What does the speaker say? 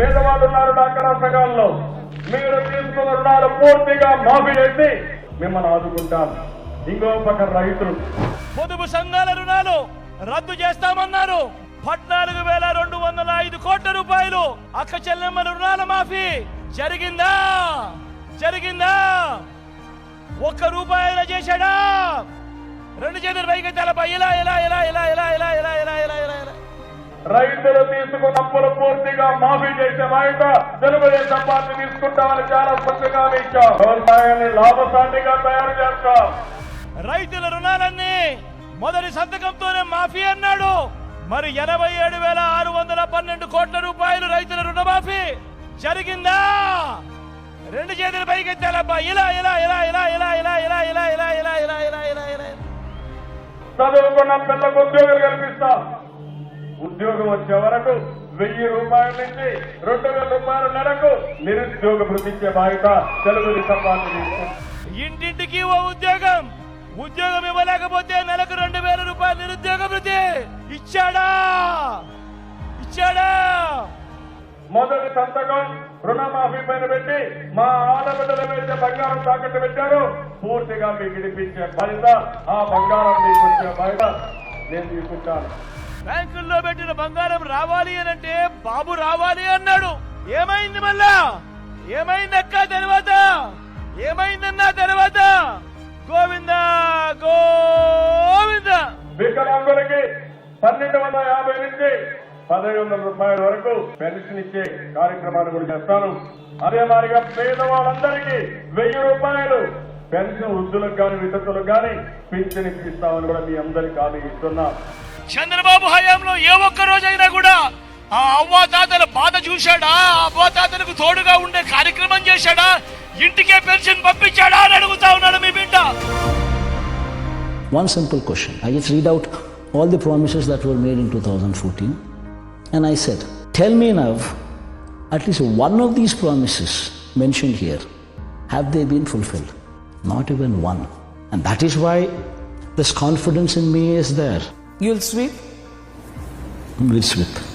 పేదవాళ్ళు ఉన్నారు డాకరా సంఘాల్లో మీరు తీసుకున్న రుణాలు పూర్తిగా మాఫీ చేసి మిమ్మల్ని ఆదుకుంటాం. ఇంకో పక్క రైతులు. పొదుపు సంఘాల రుణాలు రద్దు చేస్తామన్నారు. పద్నాలుగు వేల రెండు వందల ఐదు కోట్ల రూపాయలు అక్క చెల్లెమ్మల రుణాల మాఫీ జరిగిందా? జరిగిందా? ఒక్క రూపాయి చేశాడా? రెండు చేతులు పైకి తలపై ఇలా ఇలా ఇలా ఇలా ఇలా ఇలా ఇలా రైతులు తీసుకున్న అప్పులు పూర్తిగా మాఫీ చేసే బాధ్యత తెలుగుదేశం పార్టీ తీసుకుంటామని చాలా స్పష్టంగా ఇచ్చాం వ్యవసాయాన్ని లాభసాటిగా తయారు చేస్తాం రైతుల రుణాలన్నీ మొదటి సంతకంతోనే మాఫీ అన్నాడు మరి ఎనభై ఏడు వేల ఆరు వందల పన్నెండు కోట్ల రూపాయలు రైతుల రుణమాఫీ జరిగిందా రెండు చేతుల పైకి ఎత్తాలబ్బా ఇలా ఇలా ఇలా ఇలా ఇలా ఇలా ఇలా ఇలా ఇలా ఇలా ఇలా ఇలా ఇలా ఇలా చదువుకున్న పిల్లకు ఉద్యోగాలు కల్పిస్తాం ఉద్యోగం వచ్చే వరకు వెయ్యి రూపాయల నుంచి రెండు వేల రూపాయల నెలకు నిరుద్యోగ వృద్ధించే బాధ్యత తెలుగుదేశం పార్టీ తీసుకుంటుంది ఇంటింటికి ఓ ఉద్యోగం. ఉద్యోగం ఇవ్వలేకపోతే నెలకు రెండు వేల రూపాయలు నిరుద్యోగ వృత్తి. ఇచ్చాడా? ఇచ్చాడా? మొదటి సంతకం రుణమాఫీ పైన పెట్టి మా ఆడబిడ్డల మీద బంగారం తాకట్టు పెట్టారు. పూర్తిగా మీకు ఇడిపించే బాధ్యత ఆ బంగారం మీకు వచ్చే బాధ్యత నేను తీసుకుంటాను. బ్యాంకుల్లో పెట్టిన బంగారం రావాలి అని అంటే బాబు రావాలి అన్నాడు. ఏమైంది మళ్ళా? ఏమైంది అక్క తర్వాత? ఏమైందన్నా తర్వాత? గోవింద గోవింద! వికలాంగులకి పన్నెండు వందల యాభై నుంచి పదహైదు వందల రూపాయల వరకు పెన్షన్ ఇచ్చే కార్యక్రమాలు కూడా చేస్తాను. అదే మాదిరిగా పేదవాళ్ళందరికీ వెయ్యి రూపాయలు పెన్షన్ వృద్ధులకు కానీ వితంతులకు కానీ పింఛన్ ఇప్పిస్తామని కూడా మీ అందరికీ హామీ ఇస్తున్నా. చంద్రబాబు హయాంలో ఏ ఒక్క రోజైనా కూడా ఆ అవ్వాతాతల బాధ చూశాడా అవ్వాతాతలకు తోడుగా ఉండే కార్యక్రమం చేశాడా ఇంటికే పెన్షన్ పంపించాడా అని అడుగుతా ఉన్నాడు మీ బిడ్డ one simple question I just read out all the promises that were made in two thousand fourteen and I said tell me now at least one of these promises mention here have they been fulfilled not even one and that is why this confidence in me is there You'll sweep? We'll sweep.